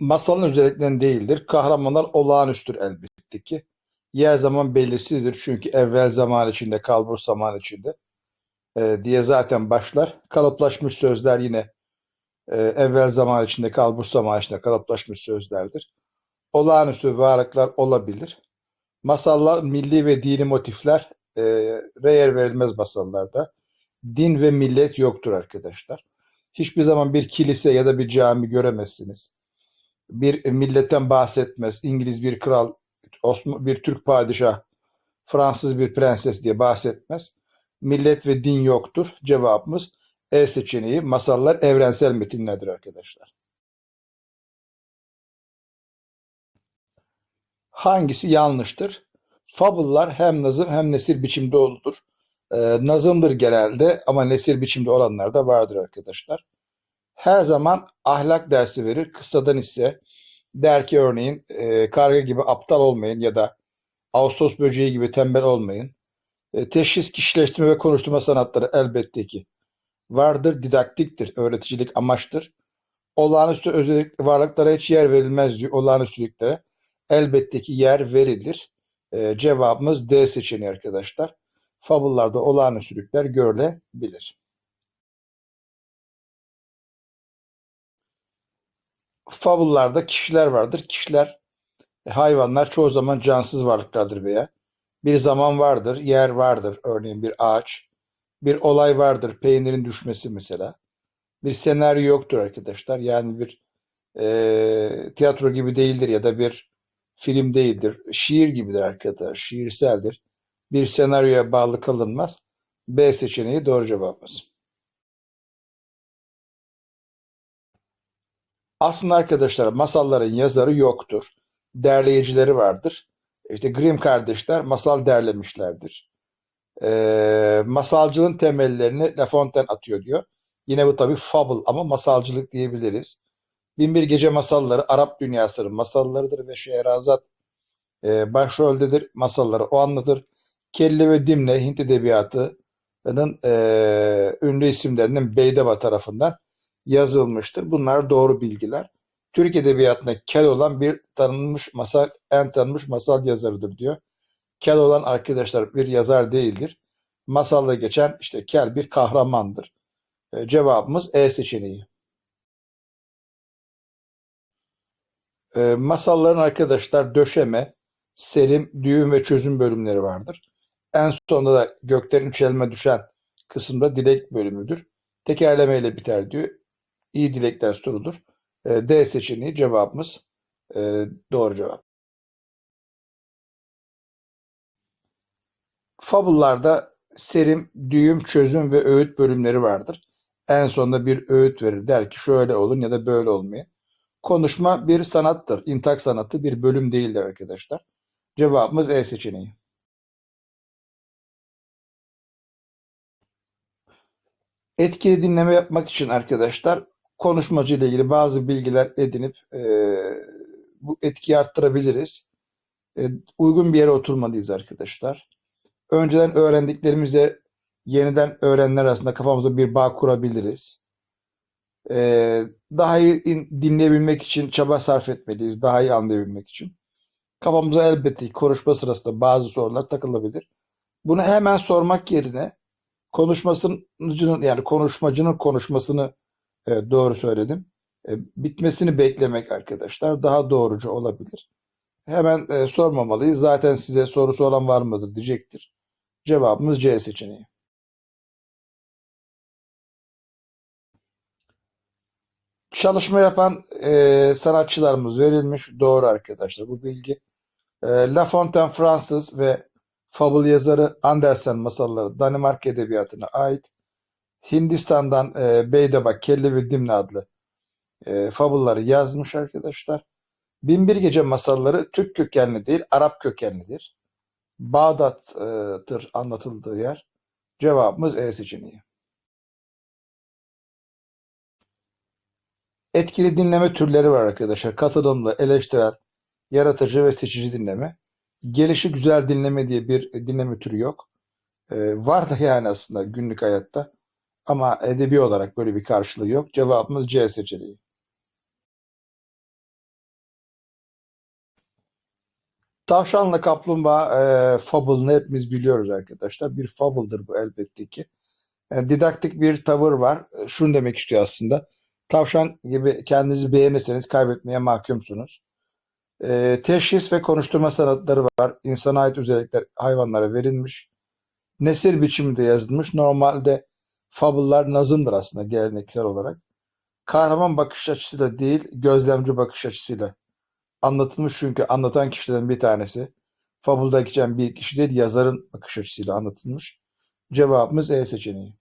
Masalın özelliklerinden değildir. Kahramanlar olağanüstüdür elbette ki. Yer zaman belirsizdir çünkü evvel zaman içinde, kalbur zaman içinde e, diye zaten başlar. Kalıplaşmış sözler yine e, evvel zaman içinde, kalbur zaman içinde kalıplaşmış sözlerdir. Olağanüstü varlıklar olabilir. Masallar, milli ve dini motifler e, yer verilmez masallarda. Din ve millet yoktur arkadaşlar. Hiçbir zaman bir kilise ya da bir cami göremezsiniz. Bir milletten bahsetmez. İngiliz bir kral, Osman, bir Türk padişah, Fransız bir prenses diye bahsetmez. Millet ve din yoktur. Cevabımız E seçeneği. Masallar evrensel metinlerdir arkadaşlar. Hangisi yanlıştır? Fable'lar hem nazım hem nesir biçimde olur. Ee, nazımdır genelde ama nesir biçimde olanlar da vardır arkadaşlar. Her zaman ahlak dersi verir. Kıssadan ise der ki örneğin e, karga gibi aptal olmayın ya da Ağustos böceği gibi tembel olmayın. E, teşhis, kişileştirme ve konuşturma sanatları elbette ki vardır, didaktiktir, öğreticilik amaçtır. Olağanüstü özellik varlıklara hiç yer verilmez diyor. Olağanüstülüklere elbette ki yer verilir. E, cevabımız D seçeneği arkadaşlar. Fabullarda olağanüstülükler görülebilir. Fabullarda kişiler vardır. Kişiler, e, hayvanlar çoğu zaman cansız varlıklardır veya bir zaman vardır, yer vardır. Örneğin bir ağaç, bir olay vardır. Peynirin düşmesi mesela. Bir senaryo yoktur arkadaşlar. Yani bir e, tiyatro gibi değildir ya da bir film değildir. Şiir gibidir arkadaşlar. Şiirseldir. Bir senaryoya bağlı kalınmaz. B seçeneği doğru cevabımız. Aslında arkadaşlar masalların yazarı yoktur. Derleyicileri vardır. İşte Grimm kardeşler masal derlemişlerdir. Ee, masalcılığın temellerini La Fontaine atıyor diyor. Yine bu tabii fable ama masalcılık diyebiliriz. Binbir Gece masalları Arap dünyasının masallarıdır ve Şehrazat e, başroldedir. Masalları o anlatır. Kelle ve Dimne Hint edebiyatının e, ünlü isimlerinin Beydava tarafından yazılmıştır. Bunlar doğru bilgiler. Türk edebiyatına kel olan bir tanınmış masal, en tanınmış masal yazarıdır diyor. Kel olan arkadaşlar bir yazar değildir. Masalda geçen işte kel bir kahramandır. E, cevabımız E seçeneği. E, masalların arkadaşlar döşeme, serim, düğüm ve çözüm bölümleri vardır. En sonunda da gökten üçelme düşen kısımda dilek bölümüdür. Tekerlemeyle biter diyor. İyi dilekler sorulur. E, D seçeneği cevabımız e, doğru cevap. Fabullarda serim, düğüm, çözüm ve öğüt bölümleri vardır. En sonunda bir öğüt verir. Der ki şöyle olun ya da böyle olmayın. Konuşma bir sanattır. İntak sanatı bir bölüm değildir arkadaşlar. Cevabımız E seçeneği. Etkili dinleme yapmak için arkadaşlar konuşmacı ile ilgili bazı bilgiler edinip e, bu etkiyi arttırabiliriz. E, uygun bir yere oturmalıyız arkadaşlar. Önceden öğrendiklerimize yeniden öğrenenler arasında kafamızda bir bağ kurabiliriz. E, daha iyi dinleyebilmek için çaba sarf etmeliyiz. Daha iyi anlayabilmek için. Kafamıza elbette konuşma sırasında bazı sorular takılabilir. Bunu hemen sormak yerine konuşmasının yani konuşmacının konuşmasını Evet, doğru söyledim. E, bitmesini beklemek arkadaşlar daha doğrucu olabilir. Hemen e, sormamalıyız. Zaten size sorusu olan var mıdır diyecektir. Cevabımız C seçeneği. Çalışma yapan e, sanatçılarımız verilmiş. Doğru arkadaşlar bu bilgi. E, La Fontaine Fransız ve Fable yazarı Andersen masalları Danimarka edebiyatına ait. Hindistan'dan e, Beydaba Kelli ve Dimne adlı e, fabulları yazmış arkadaşlar. Binbir Gece masalları Türk kökenli değil, Arap kökenlidir. Bağdat'tır anlatıldığı yer. Cevabımız E seçeneği. Etkili dinleme türleri var arkadaşlar. Katılımlı, eleştirel, yaratıcı ve seçici dinleme. Gelişi güzel dinleme diye bir dinleme türü yok. Ee, var da yani aslında günlük hayatta. Ama edebi olarak böyle bir karşılığı yok. Cevabımız C seçeneği. Tavşanla Kaplumbağa e, fable'ını hepimiz biliyoruz arkadaşlar. Bir fable'dır bu elbette ki. E, didaktik bir tavır var. E, şunu demek istiyor aslında. Tavşan gibi kendinizi beğenirseniz kaybetmeye mahkumsunuz. E, teşhis ve konuşturma sanatları var. İnsana ait özellikler hayvanlara verilmiş. Nesir biçiminde yazılmış. Normalde fable'lar nazımdır aslında geleneksel olarak. Kahraman bakış açısıyla değil, gözlemci bakış açısıyla anlatılmış çünkü anlatan kişilerden bir tanesi. Fable'da geçen bir kişi değil, yazarın bakış açısıyla anlatılmış. Cevabımız E seçeneği.